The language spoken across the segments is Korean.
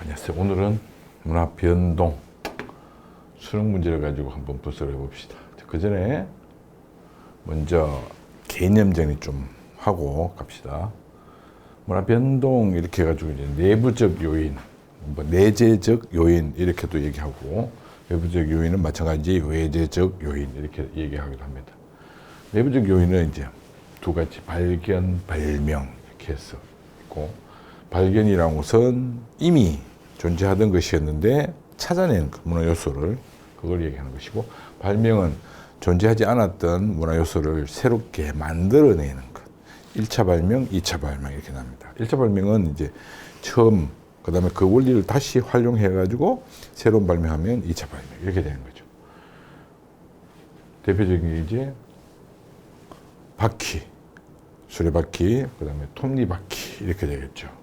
안녕하세요. 오늘은 문화 변동 수능 문제를 가지고 한번 분석을 해봅시다. 그 전에 먼저 개념 정리 좀 하고 갑시다. 문화 변동 이렇게 해가지고 이제 내부적 요인, 뭐 내재적 요인 이렇게도 얘기하고 외부적 요인은 마찬가지 외재적 요인 이렇게 얘기하기도 합니다. 내부적 요인은 이제 두 가지 발견, 발명 이렇게 해서 있고 발견이라는 것은 이미 존재하던 것이었는데 찾아낸 그 문화 요소를 그걸 얘기하는 것이고 발명은 존재하지 않았던 문화 요소를 새롭게 만들어내는 것. 1차 발명, 2차 발명 이렇게 납니다. 1차 발명은 이제 처음 그다음에 그 원리를 다시 활용해 가지고 새로운 발명하면 2차 발명 이렇게 되는 거죠. 대표적인 게 이제 바퀴, 수레바퀴, 그다음에 톱니바퀴 이렇게 되겠죠.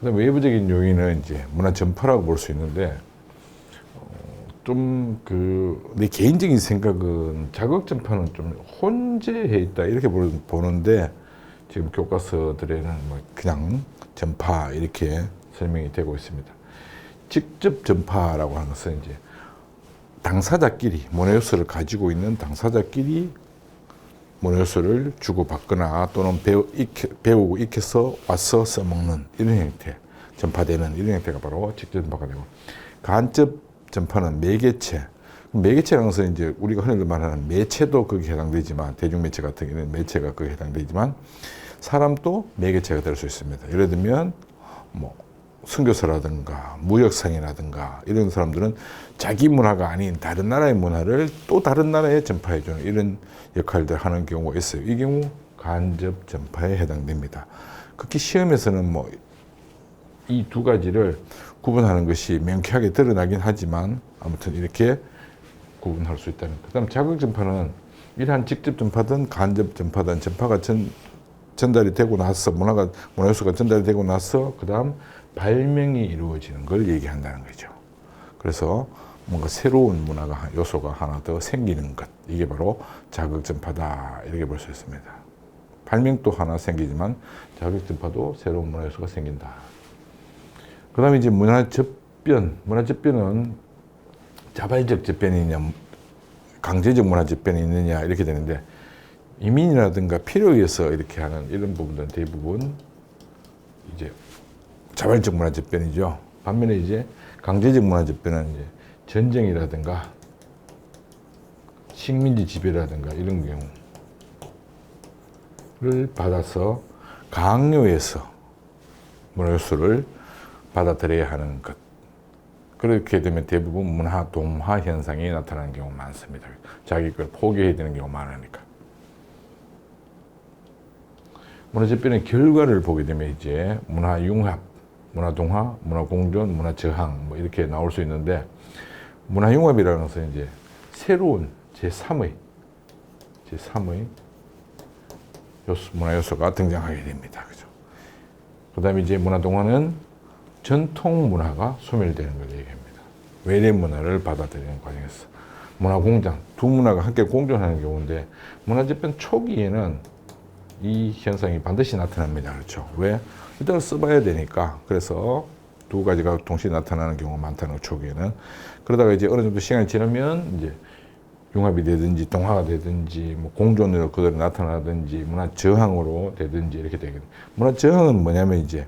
그다음 외부적인 요인은 이제 문화 전파라고 볼 수 있는데 어, 좀그 내 개인적인 생각은 자극 전파는 좀 혼재해 있다 이렇게 보- 보는데 지금 교과서들에는 뭐 그냥 전파 이렇게 설명이 되고 있습니다. 직접 전파라고 하는 것은 이제 당사자끼리 모노요소를 가지고 있는 당사자끼리 모노요소를 주고받거나 또는 배우, 배우고 익혀서 와서 써먹는 이런 형태, 전파되는 이런 형태가 바로 직접 전파가 되고 간접 전파는 매개체. 매개체라는 것은 이제 우리가 흔히 말하는 매체도 거기에 해당되지만 대중매체 같은 경우는 매체가 거기에 해당되지만 사람도 매개체가 될 수 있습니다. 예를 들면 뭐 선교사라든가 무역상이라든가 이런 사람들은 자기 문화가 아닌 다른 나라의 문화를 또 다른 나라에 전파해주는 이런 역할들 하는 경우가 있어요. 이 경우 간접 전파에 해당됩니다. 특히 시험에서는 뭐 이 두 가지를 구분하는 것이 명쾌하게 드러나긴 하지만 아무튼 이렇게 구분할 수 있다는. 그 다음 자극 전파는 이러한 직접 전파든 간접 전파든 전파가 전 전달이 되고 나서 문화가 문화 요소가 전달이 되고 나서 그 다음 발명이 이루어지는 걸 얘기한다는 거죠. 그래서 뭔가 새로운 문화가 요소가 하나 더 생기는 것 이게 바로 자극 전파다 이렇게 볼 수 있습니다. 발명도 하나 생기지만 자극 전파도 새로운 문화 요소가 생긴다. 그다음에 이제 문화 접변, 문화 접변은 자발적 접변이 있냐, 강제적 문화 접변이 있느냐 이렇게 되는데 이민이라든가 필요에 의해서 이렇게 하는 이런 부분들은 대부분 이제 자발적 문화 접변이죠. 반면에 이제 강제적 문화 접변은 이제 전쟁이라든가 식민지 지배라든가 이런 경우를 받아서 강요해서 문화 요소를 받아들여야 하는 것. 그렇게 되면 대부분 문화 동화 현상이 나타나는 경우가 많습니다. 자기 걸 포기해야 되는 경우가 많으니까. 문화재변의 결과를 보게 되면 이제 문화 융합, 문화 동화, 문화 공존, 문화 저항 뭐 이렇게 나올 수 있는데 문화 융합이라는 것은 이제 새로운 제3의 제3의 요소, 문화 요소가 등장하게 됩니다. 그죠? 그 다음에 이제 문화 동화는 전통 문화가 소멸되는 걸 얘기합니다. 외래 문화를 받아들이는 과정에서 문화 공장 두 문화가 함께 공존하는 경우인데 문화재변 초기에는 이 현상이 반드시 나타납니다. 그렇죠? 왜? 일단 써봐야 되니까. 그래서 두 가지가 동시에 나타나는 경우가 많다는 거, 초기에는. 그러다가 이제 어느 정도 시간이 지나면 이제 융합이 되든지 동화가 되든지 뭐 공존으로 그대로 나타나든지 문화 저항으로 되든지 이렇게 되거든요. 문화 저항은 뭐냐면 이제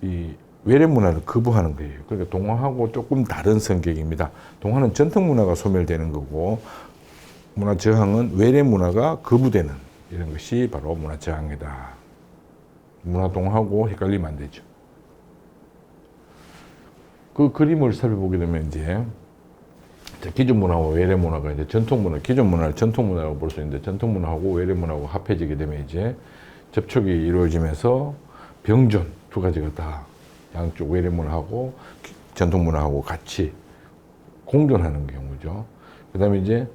이 외래 문화를 거부하는 거예요. 그러니까 동화하고 조금 다른 성격입니다. 동화는 전통 문화가 소멸되는 거고 문화 저항은 외래 문화가 거부되는 이런 것이 바로 문화 저항이다. 문화 동화하고 헷갈리면 안 되죠. 그 그림을 살펴보게 되면 이제 기존 문화와 외래 문화가 이제 전통 문화, 기존 문화를 전통 문화라고 볼 수 있는데 전통 문화하고 외래 문화하고 합해지게 되면 이제 접촉이 이루어지면서 병존 두 가지가 다 양쪽 외래 문화하고 기- 전통 문화하고 같이 공존하는 경우죠. 그다음에 이제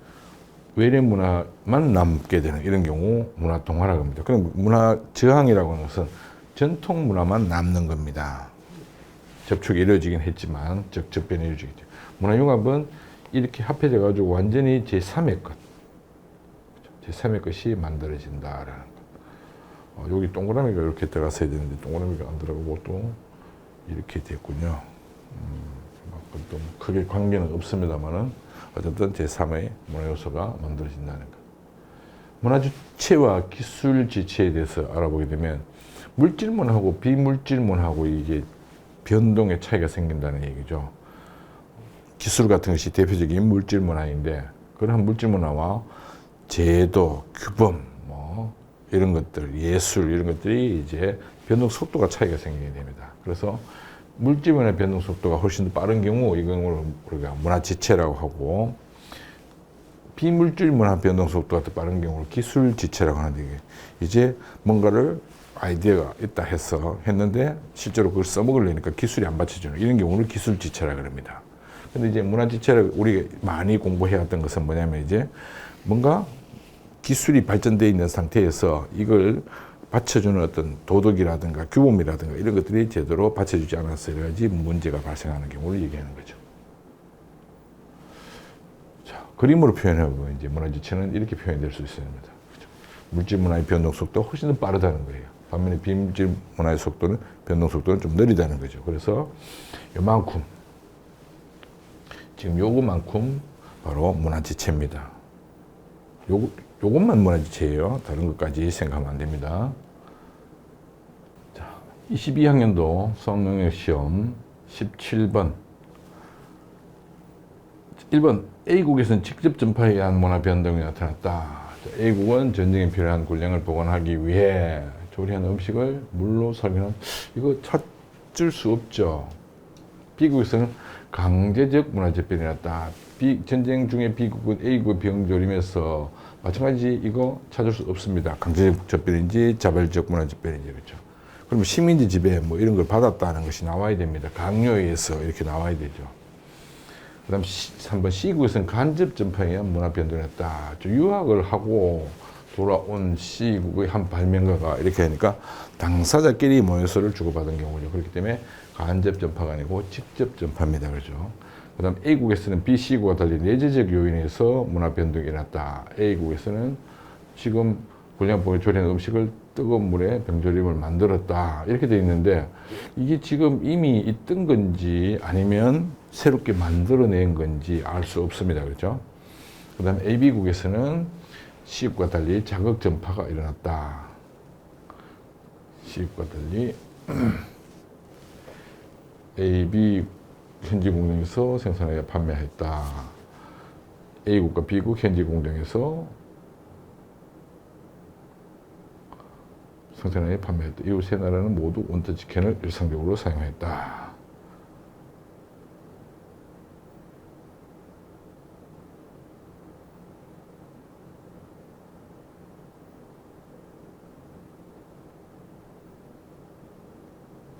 외래 문화만 남게 되는 이런 경우 문화 동화라고 합니다. 그럼 문화 저항이라고 하는 것은 전통 문화만 남는 겁니다. 접촉이 이루어지긴 했지만 적 접변이 이루어지겠죠. 문화 융합은 이렇게 합해져 가지고 완전히 제3의 것, 제3의 것이 만들어진다라는 것. 어, 여기 동그라미가 이렇게 들어갔어야 되는데 동그라미가 안 들어가고 또 이렇게 됐군요. 음, 또 크게 관계는 없습니다만은 어쨌든 제3의 문화 요소가 만들어진다는 것. 문화 주체와 기술 지체에 대해서 알아보게 되면 물질문하고 비물질문하고 이게 변동의 차이가 생긴다는 얘기죠. 기술 같은 것이 대표적인 물질 문화인데 그런 물질 문화와 제도, 규범, 뭐 이런 것들, 예술 이런 것들이 이제 변동 속도가 차이가 생기게 됩니다. 그래서 물질 문화의 변동 속도가 훨씬 더 빠른 경우 이 경우를 우리가 문화 지체라고 하고 비물질 문화 변동 속도가 더 빠른 경우를 기술 지체라고 하는데 이게 이제 뭔가를 아이디어가 있다 해서 했는데 실제로 그걸 써먹으려니까 기술이 안 받쳐주는 이런 경우를 기술 지체라 그럽니다. 근데 이제 문화 지체를 우리가 많이 공부해왔던 것은 뭐냐면 이제 뭔가 기술이 발전되어 있는 상태에서 이걸 받쳐주는 어떤 도덕이라든가 규범이라든가 이런 것들이 제대로 받쳐주지 이래야지 문제가 발생하는 경우를 얘기하는 거죠. 자, 그림으로 표현해보면 이제 문화 지체는 이렇게 표현될 수 있습니다. 그죠? 물질 문화의 변동 속도가 훨씬 더 빠르다는 거예요. 반면에 비물질 문화의 속도는 변동 속도는 좀 느리다는 거죠. 그래서 요만큼 지금 요거만큼 바로 문화 지체입니다. 요 요것만 문화 지체예요. 다른 것까지 생각하면 안 됩니다. 자, 22학년도 수학능력 시험 17번 1번 A국에서는 직접 전파에 의한 문화 변동이 나타났다. A국은 전쟁에 필요한 군량을 보관하기 위해 조리한 음식을 물로 설계한 이거 찾을 수 없죠. B국에서는 강제적 문화 재편이 났다. 전쟁 중에 B국은 A국의 병조림에서 마찬가지 이거 찾을 수 없습니다. 강제적 접변인지 자발적 문화 접변인지 그렇죠. 그러면 식민지 지배 뭐 이런 걸 받았다는 것이 나와야 됩니다. 강요에 의해서 이렇게 나와야 되죠. 그 다음 3번 C국에서는 간접 전파에 의한 문화 변동했다. 유학을 하고 돌아온 C국의 한 발명가가 이렇게 하니까 당사자끼리 모여서를 주고받은 경우죠. 그렇기 때문에 간접 전파가 아니고 직접 전파입니다. 그렇죠. 그 다음 A국에서는 B, C국과 달리 내재적 요인에서 문화 변동이 일어났다. A국에서는 지금 불량봉에 조리한 음식을 뜨거운 물에 병조림을 만들었다. 이렇게 돼 있는데 이게 지금 이미 있던 건지 아니면 새롭게 만들어낸 건지 알 수 없습니다. 그렇죠? 그 다음 AB국에서는 C국과 달리 자극 전파가 일어났다. C국과 달리 AB 현지 공장에서 생산하여 판매했다. A국과 B국 현지 공장에서 생산하여 판매했다. 이세 나라는 모두 원터 치킨을 일상적으로 사용했다.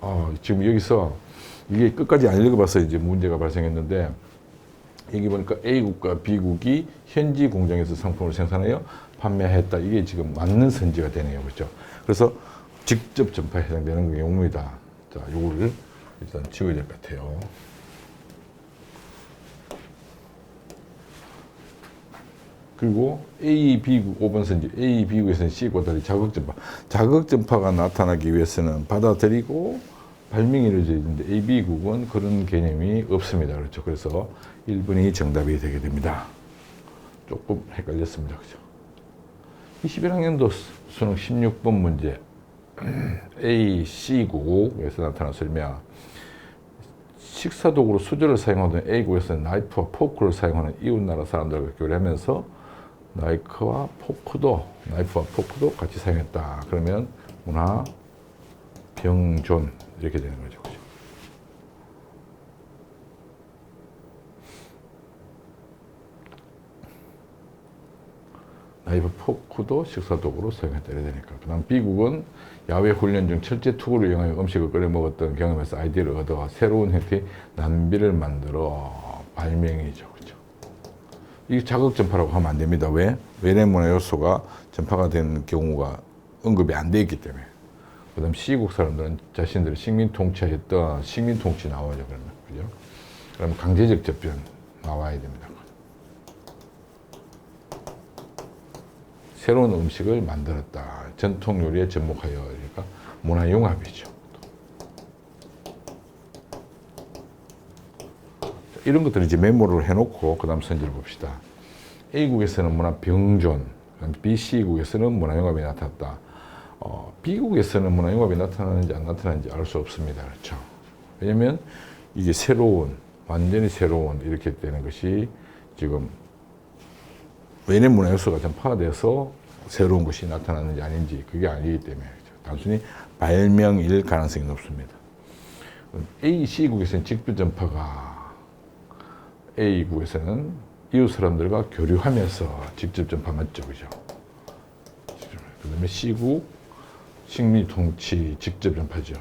아, 지금 여기서 이게 끝까지 안 읽어봐서 이제 문제가 발생했는데 여기 보니까 A국과 B국이 현지 공장에서 상품을 생산하여 판매했다. 이게 지금 맞는 선지가 되네요. 그렇죠? 그래서 직접 전파에 해당되는 경우입니다. 자, 요거를 일단 지워야 될 것 같아요. 그리고 A, B국 5번 선지 A, B국에서는 C과 달리 자극 전파. 자극 전파가 나타나기 위해서는 받아들이고 발명이 이루어져 있는데 A, B국은 그런 개념이 없습니다. 그렇죠. 그래서 1번이 정답이 되게 됩니다. 조금 헷갈렸습니다. 그죠. 21학년도 수능 16번 문제 A, C국에서 나타난 설명 식사도구로 수저를 사용하던 A국에서는 나이프와 포크를 사용하는 이웃나라 사람들과 교류하면서 나이프와 포크도 나이프와 포크도 같이 사용했다. 그러면 문화 병존 이렇게 되는 거죠. 그죠? 나이프 포크도 식사도구로 사용했다 이래야 되니까. 그 다음 B국은 야외 훈련 중 철제 투구를 이용하여 음식을 끓여 먹었던 경험에서 아이디어를 얻어 새로운 형태의 남비를 만들어 발명이죠. 그죠? 이게 자극 전파라고 하면 안 됩니다. 왜? 외래 문화 요소가 전파가 된 경우가 언급이 안 돼 있기 때문에. 그 다음 C국 사람들은 자신들이 식민 통치했던 식민 통치 나와야죠. 그러면. 그죠? 그러면 강제적 접변 나와야 됩니다. 새로운 음식을 만들었다. 전통 요리에 접목하여 그러니까 문화 융합이죠. 이런 것들을 이제 메모를 해놓고 그 다음 선지를 봅시다. A국에서는 문화 병존, 그다음 BC국에서는 문화 융합이 나타났다. 어, B국에서는 문화 융합이 나타나는지 안 나타나는지 알 수 없습니다. 그렇죠? 왜냐하면 이게 새로운 완전히 새로운 이렇게 되는 것이 지금 외래 문화 요소가 전파가 돼서 새로운 것이 나타나는지 아닌지 그게 아니기 때문에 그렇죠. 단순히 발명일 가능성이 높습니다. A, C국에서는 직접 전파가 A국에서는 이웃 사람들과 교류하면서 직접 전파 맞죠, 그죠? 그 다음에 C국 식민 통치 직접 전파죠.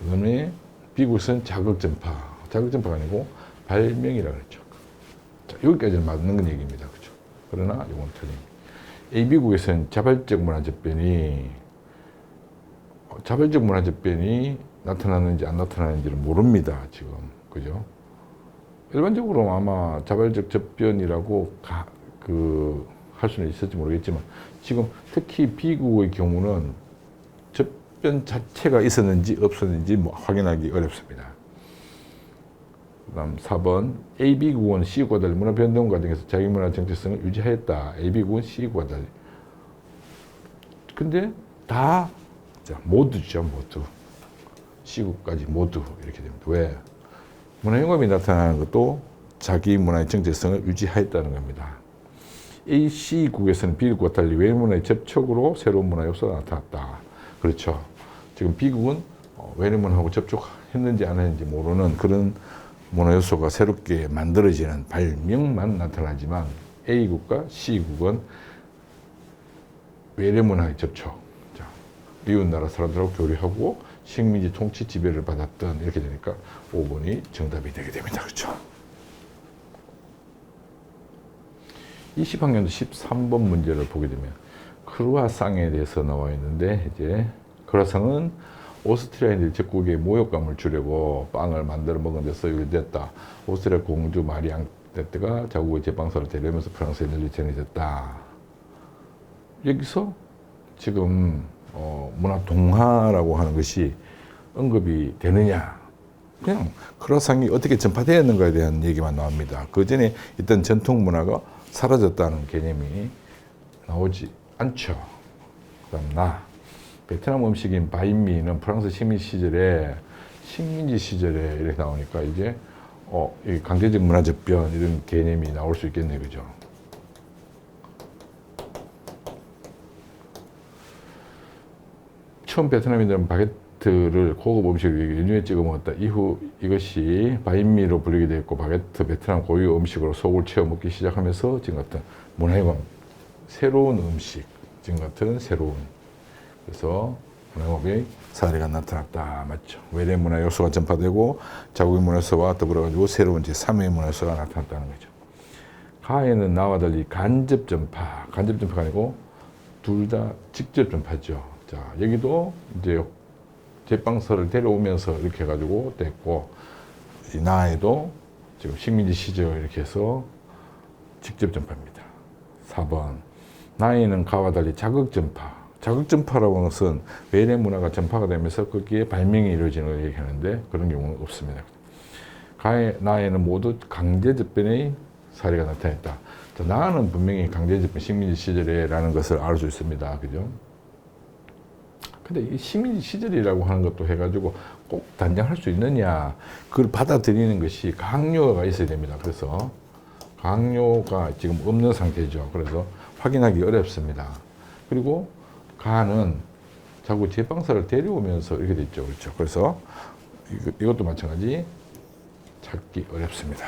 그 다음에 B국에서는 자극 전파, 자극 전파가 아니고 발명이라고 그랬죠. 자, 여기까지는 맞는 건 얘기입니다, 그죠? 그러나 이건 틀립니다. AB국에서는 자발적 문화 접변이 어, 자발적 문화 접변이 나타나는지 안 나타나는지를 모릅니다, 지금. 그죠? 일반적으로 아마 자발적 접변이라고 가, 그, 할 수는 있을지 모르겠지만 지금 특히 B국의 경우는 접변 자체가 있었는지 없었는지 뭐 확인하기 어렵습니다. 그 다음 4번 AB국은 C국과 달리 문화 변동 과정에서 자기 문화 정체성을 유지하였다. AB국은 C국과 달리. 근데 다 자, 모두죠, 모두. C국까지 모두 이렇게 됩니다. 왜? 문화융합이 나타나는 것도 자기 문화의 정체성을 유지하였다는 겁니다. AC국에서는 B국과 달리 외문화의 접촉으로 새로운 문화 요소가 나타났다. 그렇죠. 지금 B국은 어, 외문하고 접촉했는지 안 했는지 모르는 그런 문화 요소가 새롭게 만들어지는 발명만 나타나지만 A국과 C국은 외래 문화의 접촉, 자, 이웃 나라 사람들하고 교류하고 식민지 통치 지배를 받았던 이렇게 되니까 5번이 정답이 되게 됩니다. 그렇죠? 20학년도 13번 문제를 보게 되면 크루아상에 대해서 나와 있는데 이제 크루아상은 오스트리아인들이 적국의 모욕감을 주려고 빵을 만들어 먹은 데서 유래됐다. 오스트리아 공주 마리 앙떼트가 자국의 제빵사를 데려오면서 프랑스에 널리 전해졌다. 여기서 지금 어, 문화 동화라고 하는 것이 언급이 되느냐? 그냥 크루아상이 어떻게 전파되었는가에 대한 얘기만 나옵니다. 그 전에 있던 전통 문화가 사라졌다는 개념이 나오지 않죠. 그다음 나 베트남 음식인 바인미는 프랑스 식민 시절에 식민지 시절에 이렇게 나오니까 이제 어, 이 강제적 문화 접변 이런 개념이 나올 수 있겠네요, 그죠? 처음 베트남인들은 바게트 를 고급 음식으로 연유에 찍어 먹었다. 이후 이것이 바인미로 불리게 됐고 바게트 베트남 고유 음식으로 속을 채워 먹기 시작하면서 지금 같은 문화유감 새로운 음식 지금 같은 새로운 그래서 문화유감의 사례가 나타났다 맞죠? 외래 문화 요소가 전파되고 자국의 문화 요소와 더불어 가지고 새로운 제 3의 문화 요소가 나타났다는 거죠. 가에는 나와 달리 간접 전파, 간접 전파가 아니고 둘 다 직접 전파죠. 자, 여기도 이제 제빵서를 데려오면서 이렇게 해가지고 됐고, 이 나에도 지금 식민지 시절 이렇게 해서 직접 전파입니다. 4번. 나에는 가와 달리 자극 전파. 자극 전파라고 하는 것은 외래 문화가 전파가 되면서 거기에 발명이 이루어지는 걸 얘기하는데 그런 경우는 없습니다. 가에, 나에는 모두 강제 접변의 사례가 나타났다. 자, 나는 분명히 강제 접변 식민지 시절에라는 것을 알 수 있습니다. 그죠? 근데 이 식민지 시절이라고 하는 것도 해가지고 꼭 단정할 수 있느냐, 그걸 받아들이는 것이 강요가 있어야 됩니다. 그래서 강요가 지금 없는 상태죠. 그래서 확인하기 어렵습니다. 그리고 가는 자꾸 제빵사를 데려오면서 이렇게 됐죠. 그렇죠. 그래서 이것- 이것도 마찬가지 찾기 어렵습니다.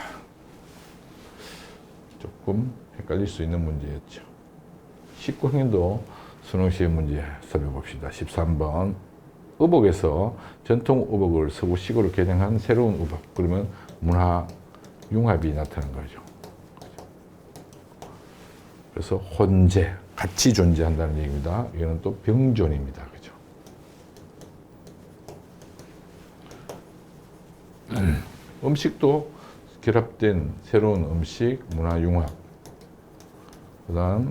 조금 헷갈릴 수 있는 문제였죠. 19학년도 수능 시험 문제 살펴봅시다. 13번. 의복에서 전통 의복을 서구식으로 개량한 새로운 의복. 그러면 문화 융합이 나타난 거죠. 그래서 혼재, 같이 존재한다는 얘기입니다. 이거는 또 병존입니다. 그죠? 음식도 결합된 새로운 음식, 문화 융합. 그 다음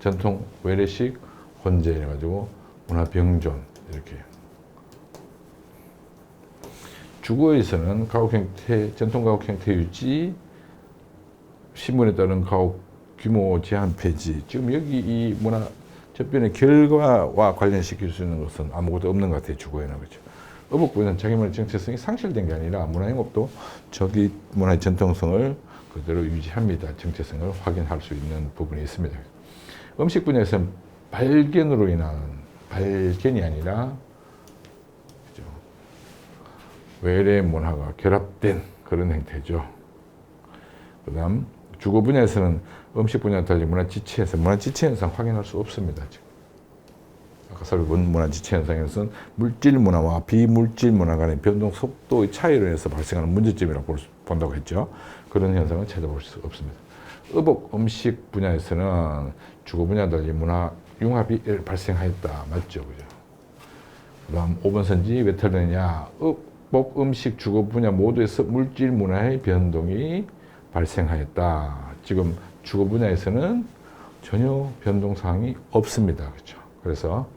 전통 외래식 혼재 이래가지고 문화 병존 이렇게 주거에서는 가옥 형태, 전통 가옥 형태 유지, 신문에 따른 가옥 규모 제한 폐지. 지금 여기 이 문화 접변의 결과와 관련시킬 수 있는 것은 아무것도 없는 것 같아요. 주거에는 그렇죠. 어복부는 자기만의 정체성이 상실된 게 아니라 문화영업도 저기 문화의 전통성을 그대로 유지합니다. 정체성을 확인할 수 있는 부분이 있습니다. 음식 분야에서는 발견으로 인한 발견이 아니라 그죠? 외래 문화가 결합된 그런 행태죠. 그다음 주거 분야에서는 음식 분야와 달리 문화 지체 현상, 문화 지체 현상 확인할 수 없습니다. 지금. 아까 살펴본 문화 지체 현상에서는 물질 문화와 비물질 문화 간의 변동 속도의 차이로 인해서 발생하는 문제점이라고 본다고 했죠. 그런 현상은 찾아볼 수 없습니다. 의복 음식 분야에서는 주거 분야와 달리 문화 융합이 발생하였다. 맞죠? 그죠? 그 다음 5번 선지 왜 틀리느냐? 의복 음식 주거 분야 모두에서 물질 문화의 변동이 발생하였다. 지금 주거 분야에서는 전혀 변동 사항이 없습니다. 그렇죠? 그래서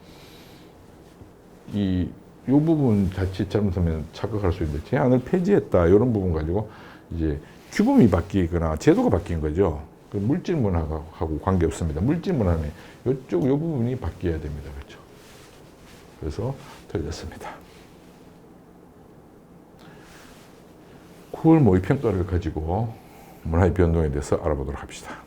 이, 이 부분 자칫 잘못하면 착각할 수 있는데 제한을 폐지했다 이런 부분 가지고 이제 규범이 바뀌거나 제도가 바뀐 거죠. 그 물질 문화하고 관계 없습니다. 물질 문화는 이쪽 이 부분이 바뀌어야 됩니다. 그렇죠? 그래서 틀렸습니다. 9월 모의 평가를 가지고 문화의 변동에 대해서 알아보도록 합시다.